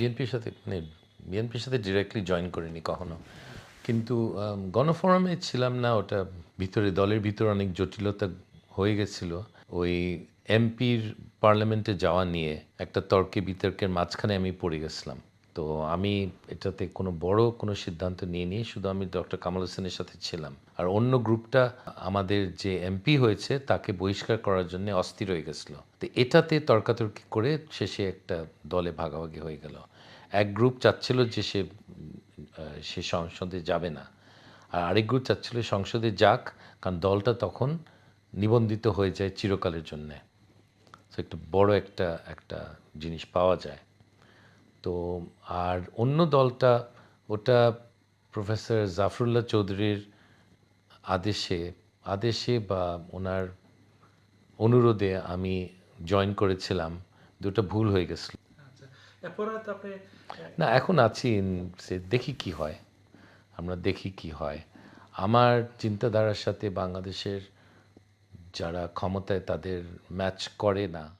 বিএনপির সাথে মানে বিএনপির সাথে ডিরেক্টলি জয়েন করিনি কখনো। কিন্তু গণফোরামে ছিলাম না, ওটা ভিতরে, দলের ভিতরে অনেক জটিলতা হয়ে গেছিল। ওই এমপির পার্লামেন্টে যাওয়া নিয়ে, একটা তর্কে বিতর্কের মাঝখানে আমি পড়ে গেছিলাম। তো আমি এটাতে কোনো বড় কোনো সিদ্ধান্ত নিয়ে নিয়ে শুধু আমি ডক্টর কামাল হোসেনের সাথে ছিলাম। আর অন্য গ্রুপটা আমাদের যে এমপি হয়েছে তাকে বহিষ্কার করার জন্য অস্থির হয়ে গেছিল। তো এটাতে তর্কাতর্কি করে শেষে একটা দলে ভাগাভাগি হয়ে গেল। এক গ্রুপ চাচ্ছিল যে সে সে সংসদে যাবে না। আর আরেক গ্রুপ চাচ্ছিল সংসদে যাক, কারণ দলটা তখন নিবন্ধিত হয়ে যায় চিরকালের জন্যে। তো একটা বড় একটা একটা জিনিস পাওয়া যায়। তো আর অন্য দলটা ওটা প্রফেসর জাফরুল্লাহ চৌধুরীর আদেশে আদেশে বা ওনার অনুরোধে আমি জয়েন করেছিলাম। দুটো ভুল হয়ে গেছিল। আচ্ছা না এখন আছি সে দেখি কি হয়। আমরা দেখি কি হয়। আমার চিন্তাধারার সাথে বাংলাদেশের যারা ক্ষমতায় তাদের ম্যাচ করে না।